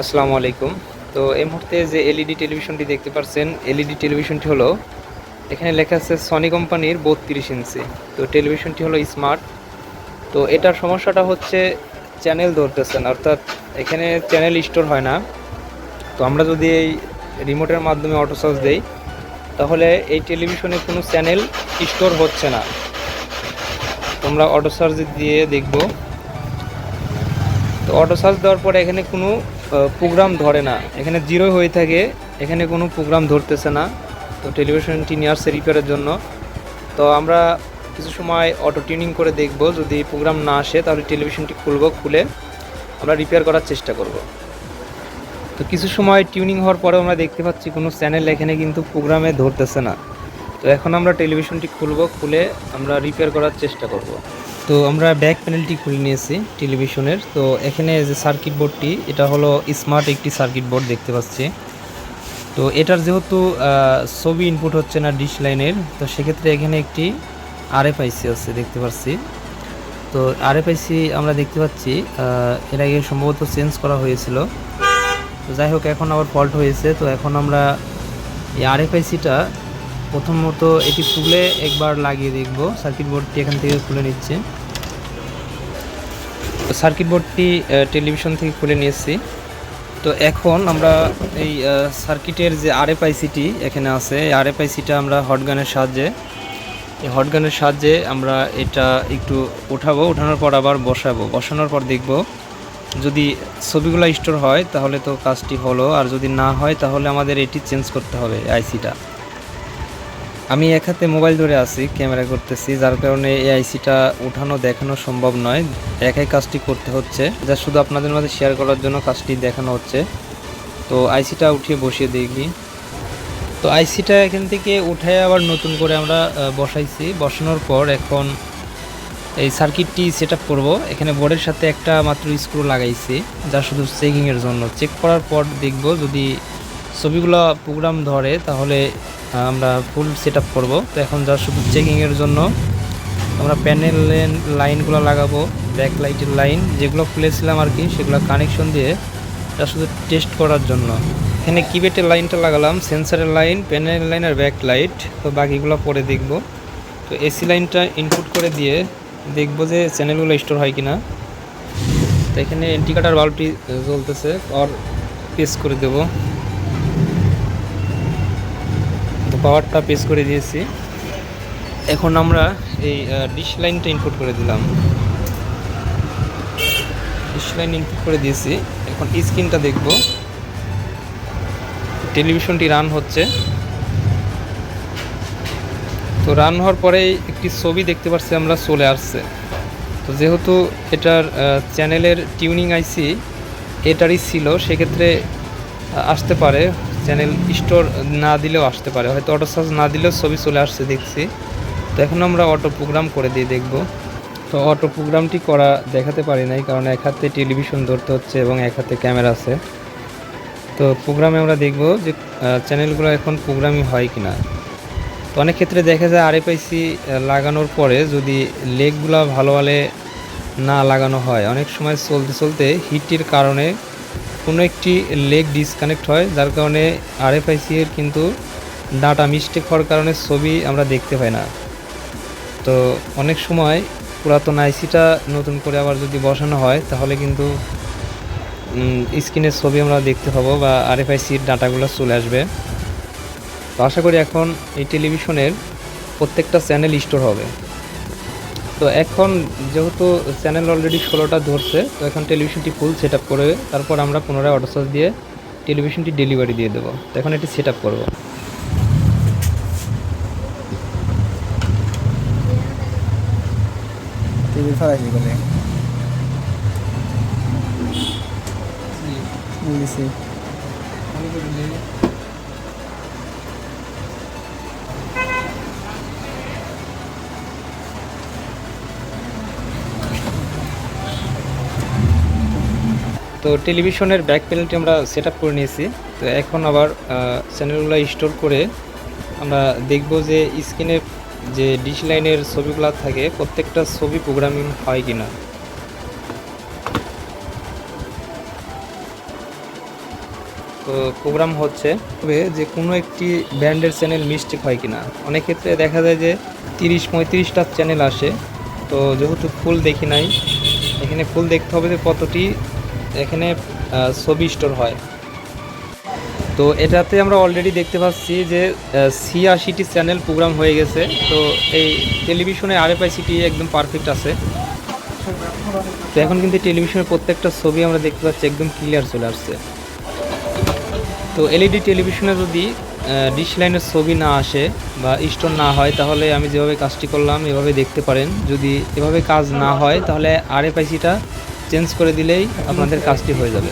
আসসালামু আলাইকুম। তো এই মুহূর্তে যে এলইডি টেলিভিশনটি দেখতে পাচ্ছেন এলইডি টেলিভিশনটি হলো, এখানে লেখা আছে সনি কোম্পানির বত্রিশ ইঞ্চি। তো টেলিভিশনটি হলো স্মার্ট। তো এটার সমস্যাটা হচ্ছে, চ্যানেল ধরতেছেন অর্থাৎ এখানে চ্যানেল স্টোর হয় না। তো আমরা যদি এই রিমোটের মাধ্যমে অটো সার্চ দেই, তাহলে এই টেলিভিশনে কোনো চ্যানেল স্টোর হচ্ছে না। তোমরা অটো সার্চ দিয়ে দেখব। তো অটো সার্চ দেওয়ার পরে এখানে কোনো প্রোগ্রাম ধরে না। এখানে জিরো হয়ে থাকে, এখানে কোনো প্রোগ্রাম ধরতেছে না। তো টেলিভিশনটি নিয়ে আসছে রিপেয়ারের জন্য। তো আমরা কিছু সময় অটো টিউনিং করে দেখব। যদি প্রোগ্রাম না আসে, তাহলে টেলিভিশনটি খুলব, খুলে আমরা রিপেয়ার করার চেষ্টা করব। তো কিছু সময় টিউনিং হওয়ার পরে আমরা দেখতে পাচ্ছি, কোনো চ্যানেল এখানে কিন্তু প্রোগ্রামে ধরতেছে না। তো এখন আমরা টেলিভিশনটি খুলব, খুলে আমরা রিপেয়ার করার চেষ্টা করব। তো আমরা ব্যাক প্যানেলটি খুলে নিয়েছি টেলিভিশনের। তো এখানে যে সার্কিট বোর্ডটি এটা হলো স্মার্ট একটি সার্কিট বোর্ড দেখতে পাচ্ছি। তো এটার যেহেতু ছবি ইনপুট হচ্ছে না ডিশ লাইনের তো সেক্ষেত্রে এখানে একটি আরএফআইসি আছে দেখতে পাচ্ছি। তো আরএফআইসি আমরা দেখতে পাচ্ছি এর আগে সম্ভবত চেঞ্জ করা হয়েছিল। তো যাই হোক, এখন আবার ফল্ট হয়েছে। তো এখন আমরা এই আরএফআইসিটা প্রথমত এটি খুলে একবার লাগিয়ে দেখব। সার্কিট বোর্ডটি এখান থেকে খুলে নিচ্ছে। সার্কিট বোর্ডটি টেলিভিশন থেকে খুলে নিয়েছি। তো এখন আমরা এই সার্কিটের যে আর আরএফআইসিটি এখানে আছে, এই আরএফআইসিটা আমরা হটগানের সাহায্যে, এই হটগানের সাহায্যে আমরা এটা একটু উঠাবো। উঠানোর পর আবার বসাবো। বসানোর পর দেখব। যদি ছবিগুলো স্টোর হয়, তাহলে তো কাজটি হলো। আর যদি না হয়, তাহলে আমাদের এটি চেঞ্জ করতে হবে আইসিটা। আমি এক হাতে মোবাইল ধরে আছি, ক্যামেরা করতেছি, যার কারণে এই আইসিটা উঠানো, দেখানো সম্ভব নয়। একাই কাজটি করতে হচ্ছে। যা শুধু আপনাদের মাঝে শেয়ার করার জন্য কাজটি দেখানো হচ্ছে। তো আইসিটা উঠিয়ে বসিয়ে দেখি। তো আইসিটা এখান থেকে উঠে আবার নতুন করে আমরা বসাইছি। বসানোর পর এখন এই সার্কিটটি সেট আপ করব। এখানে বোর্ডের সাথে একটা মাত্র স্ক্রু লাগাইছি, যা শুধু চেকিংয়ের জন্য। চেক করার পর দেখব যদি ছবিগুলো প্রোগ্রাম ধরে, তাহলে আমরা ফুল সেট আপ করব। তো এখন যা শুধু চেকিংয়ের জন্য আমরা প্যানেল লাইনগুলো লাগাবো ব্যাক লাইটের লাইন যেগুলো খুলেছিলাম আর কি, সেগুলো কানেকশন দিয়ে তা শুধু টেস্ট করার জন্য। এখানে কিবেটের লাইনটা লাগালাম সেন্সারের লাইন প্যানেল লাইন আর ব্যাক লাইট তো বাকিগুলো পরে দেখব। তো এসি লাইনটা ইনপুট করে দিয়ে দেখব যে চ্যানেলগুলো স্টোর হয় কিনা। তো এখানে ইন্ডিকেটার বাল্বটি জ্বলতেছে, আর পেস করে দেব। পাওয়ারটা পেস করে দিয়েছি। এখন আমরা এই ডিশ লাইনটা ইনপুট করে দিলাম। ডিশ লাইন ইনপুট করে দিয়েছি। এখন স্ক্রিনটা দেখব। টেলিভিশনটি রান হচ্ছে। তো রান হওয়ার পরেই একটি ছবি দেখতে পাচ্ছি আমরা চলে আসছে তো যেহেতু এটার চ্যানেলের টিউনিং আইসি, এটারই ছিল, সেক্ষেত্রে আসতে পারে। চ্যানেল স্টোর না দিলেও আসতে পারে। হয়তো অটো সার্চ না দিলেও ছবি চলে আসছে, দেখছি। তো এখন আমরা অটো প্রোগ্রাম করে দিয়ে দেখব। তো অটো প্রোগ্রামটি করা দেখাতে পারি নাই, কারণ এক হাতে টেলিভিশন ধরতে হচ্ছে এবং এক হাতে ক্যামেরা আছে। তো প্রোগ্রামে আমরা দেখব যে চ্যানেলগুলো এখন প্রোগ্রামিং হয় কি না তো অনেক ক্ষেত্রে দেখা যায় আরএফআইসি লাগানোর পরে যদি লেগগুলো ভালোভাবে না লাগানো হয়, অনেক সময় চলতে চলতে হিটের কারণে কোনো একটি লেগ ডিসকানেক্ট হয়, যার কারণে আরএফআইসি এর কিন্তু ডাটা মিস্টেক হওয়ার কারণে ছবি আমরা দেখতে পাই না। তো অনেক সময় পুরাতন আইসিটা নতুন করে আবার যদি বসানো হয়, তাহলে কিন্তু স্ক্রিনের ছবি আমরা দেখতে পাবো বা আরএফআইসির ডাটাগুলো চলে আসবে। তো আশা করি এখন এই টেলিভিশনের প্রত্যেকটা চ্যানেল স্টোর হবে। তো এখন যেহেতু চ্যানেল অলরেডি ষোলোটা ধরছে তো এখন টেলিভিশনটি ফুল সেট আপ করে তারপর আমরা পুনরায় অটো চার্জ দিয়ে টেলিভিশনটি ডেলিভারি দিয়ে দেবো। তো এখন এটি সেট আপ করব বলে। তো টেলিভিশনের ব্যাক প্যানেলটি আমরা সেট করে নিয়েছি। তো এখন আবার চ্যানেলগুলো স্টোর করে আমরা দেখব যে স্ক্রিনে যে ডিশ লাইনের ছবিগুলো থাকে, প্রত্যেকটা ছবি প্রোগ্রামিং হয় কি না তো প্রোগ্রাম হচ্ছে তবে যে কোনো একটি ব্র্যান্ডের চ্যানেল মিস্টেক হয় কিনা। অনেক ক্ষেত্রে দেখা যায় যে তিরিশ, পঁয়ত্রিশটা চ্যানেল আসে। তো যেহেতু ফুল দেখি নাই, এখানে ফুল দেখতে হবে যে কতটি এখানে ছবি স্টোর হয়। তো এটাতে আমরা অলরেডি দেখতে পাচ্ছি যে ছিয়াশিটি চ্যানেল প্রোগ্রাম হয়ে গেছে। তো এই টেলিভিশনে আরএফআইসিটি একদম পারফেক্ট আছে। তো এখন কিন্তু টেলিভিশনের প্রত্যেকটা ছবি আমরা দেখতে পাচ্ছি একদম ক্লিয়ার চলে আসছে। তো এলইডি টেলিভিশনে যদি ডিশ লাইনের ছবি না আসে বা স্টোর না হয়, তাহলে আমি যেভাবে কাজটি করলাম, এভাবে দেখতে পারেন। যদি এভাবে কাজ না হয়, তাহলে আর আরএফআইসিটা চেঞ্জ করে দিলেই আপনাদের কাজটি হয়ে যাবে।